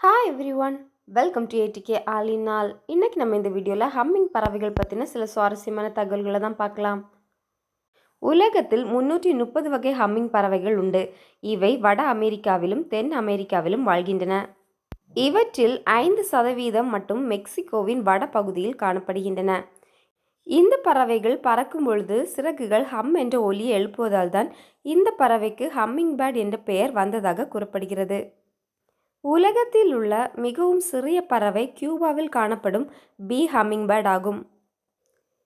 Hi everyone welcome to A D K ஆலி நாள் இன்றைக்கி நம்ம இந்த வீடியோவில் ஹம்மிங் பறவைகள் பற்றின சில சுவாரஸ்யமான தகவல்களை தான் பார்க்கலாம். உலகத்தில் முன்னூற்றி முப்பது வகை ஹம்மிங் பறவைகள் உண்டு. இவை வட அமெரிக்காவிலும் தென் அமெரிக்காவிலும் வாழ்கின்றன. இவற்றில் ஐந்து சதவீதம் மட்டும் மெக்சிகோவின் வட பகுதியில் காணப்படுகின்றன. இந்த பறவைகள் பறக்கும் பொழுது சிறகுகள் ஹம் என்ற ஒலியை எழுப்புவதால் தான் இந்த பறவைக்கு ஹம்மிங் பேர்ட் என்ற பெயர் வந்ததாக கூறப்படுகிறது. உலகத்தில் உள்ள மிகவும் சிறிய பறவை கியூபாவில் காணப்படும் பி ஹம்மிங் பேர்ட் ஆகும்.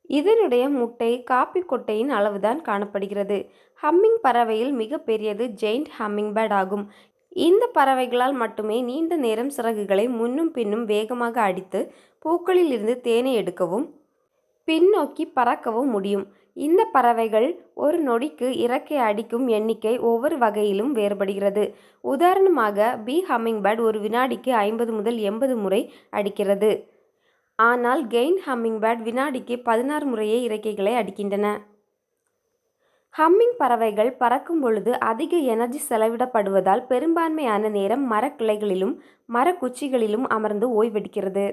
இதனுடைய முட்டை காப்பி கொட்டையின் அளவுதான் காணப்படுகிறது. ஹம்மிங் பறவையில் மிக பெரியது ஜெயிண்ட் ஹம்மிங் பேர்ட் ஆகும். இந்த பறவைகளால் மட்டுமே நீண்ட நேரம் சிறகுகளை முன்னும் பின்னும் வேகமாக அடித்து பூக்களில் இருந்து தேனை எடுக்கவும் பின்னோக்கி பறக்கவும் முடியும். இந்த பறவைகள் ஒரு நொடிக்கு இறக்கை அடிக்கும் எண்ணிக்கை ஒவ்வொரு வகையிலும் வேறுபடுகிறது. உதாரணமாக பி ஹம்மிங் பேர்ட் ஒரு வினாடிக்கு ஐம்பது முதல் எண்பது முறை அடிக்கிறது. ஆனால் கெயின் ஹம்மிங் பேர்ட் வினாடிக்கு பதினாறு முறையே இறக்கைகளை அடிக்கின்றன. ஹம்மிங் பறவைகள் பறக்கும் பொழுது அதிக எனர்ஜி செலவிடப்படுவதால் பெரும்பான்மையான நேரம் மரக்கிளைகளிலும் மரக்குச்சிகளிலும் அமர்ந்து ஓய்வெடுக்கிறது.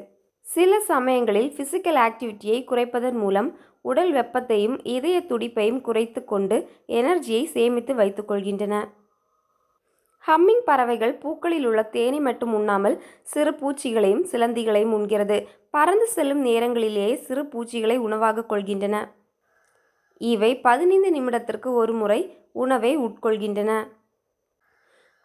சில சமயங்களில் ஃபிசிக்கல் ஆக்டிவிட்டியை குறைப்பதன் மூலம் உடல் வெப்பத்தையும் இதய துடிப்பையும் குறைத்து கொண்டு எனர்ஜியை சேமித்து வைத்துக்கொள்கின்றன ஹம்மிங் பறவைகள் பூக்களில் உள்ள தேனை மட்டும் உண்ணாமல் சிறு பூச்சிகளையும் சிலந்திகளையும் உண்கிறது. பறந்து செல்லும் நேரங்களிலேயே சிறு பூச்சிகளை உணவாக கொள்கின்றன. இவை பதினைந்து நிமிடத்திற்கு ஒரு முறை உணவை உட்கொள்கின்றன.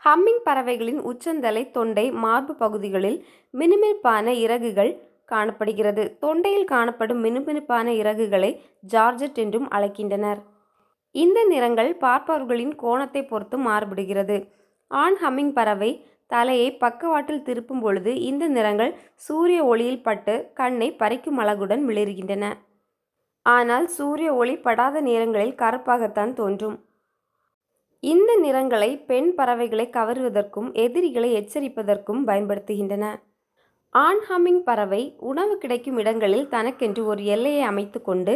ஹம்மிங் பறவைகளின் உச்சந்தலை தொண்டை மார்பு பகுதிகளில் மினுமினுப்பான இறகுகள் காணப்படுகிறது. தொண்டையில் காணப்படும் மினுமினுப்பான இறகுகளை ஜார்ஜெட் என்றும் அழைக்கின்றனர். இந்த நிறங்கள் பார்ப்பவர்களின் கோணத்தை பொறுத்து மாறுபடுகிறது. ஆண் ஹம்மிங் பறவை தலையை பக்கவாட்டில் திருப்பும் பொழுது இந்த நிறங்கள் சூரிய ஒளியில் பட்டு கண்ணை பறிக்கும் அழகுடன் மிளிர்கின்றன. ஆனால் சூரிய ஒளி படாத நேரங்களில் கருப்பாகத்தான் தோன்றும். இந்த நிறங்களை பெண் பறவைகளை கவருவதற்கும் எதிரிகளை எச்சரிப்பதற்கும் பயன்படுத்துகின்றன. ஆண் ஹம்மிங் பறவை உணவு கிடைக்கும் இடங்களில் தனக்கென்று ஒரு எல்லையை அமைத்து கொண்டு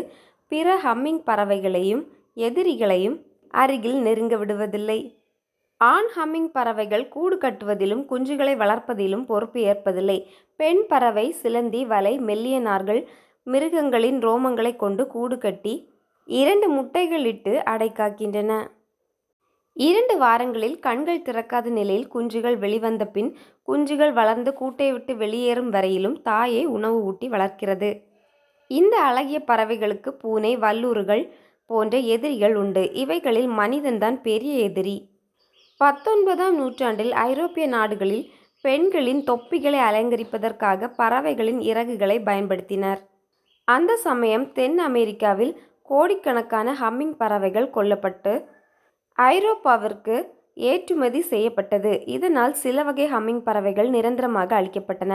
பிற ஹம்மிங் பறவைகளையும் எதிரிகளையும் அருகில் நெருங்க விடுவதில்லை. ஆண் ஹம்மிங் பறவைகள் கூடு கட்டுவதிலும் குஞ்சுகளை வளர்ப்பதிலும் பொறுப்பு ஏற்பதில்லை. பெண் பறவை சிலந்தி வலை மெல்லிய நார்கள் மிருகங்களின் ரோமங்களை கொண்டு கூடு கட்டி இரண்டு முட்டைகள் இட்டு அடைக்காக்கின்றன இரண்டு வாரங்களில் கண்கள் திறக்காத நிலையில் குஞ்சுகள் வெளிவந்த பின் குஞ்சுகள் வளர்ந்து கூட்டை விட்டு வெளியேறும் வரையிலும் தாயை உணவு ஊட்டி வளர்க்கிறது. இந்த அழகிய பறவைகளுக்கு பூனை வல்லூறுகள் போன்ற எதிரிகள் உண்டு. இவைகளில் மனிதன்தான் பெரிய எதிரி. பத்தொன்பதாம் நூற்றாண்டில் ஐரோப்பிய நாடுகளில் பெண்களின் தொப்பிகளை அலங்கரிப்பதற்காக பறவைகளின் இறகுகளை பயன்படுத்தினர். அந்த சமயம் தென் அமெரிக்காவில் கோடிக்கணக்கான ஹம்மிங் பறவைகள் கொல்லப்பட்டு ஐரோப்பாவிற்கு ஏற்றுமதி செய்யப்பட்டது. இதனால் சில வகை ஹம்மிங் பறவைகள் நிரந்தரமாக அழிக்கப்பட்டன.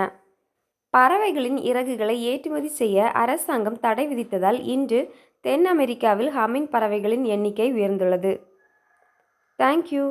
பறவைகளின் இறகுகளை ஏற்றுமதி செய்ய அரசாங்கம் தடை விதித்ததால் இன்று தென் அமெரிக்காவில் ஹம்மிங் பறவைகளின் எண்ணிக்கை உயர்ந்துள்ளது. தேங்க்யூ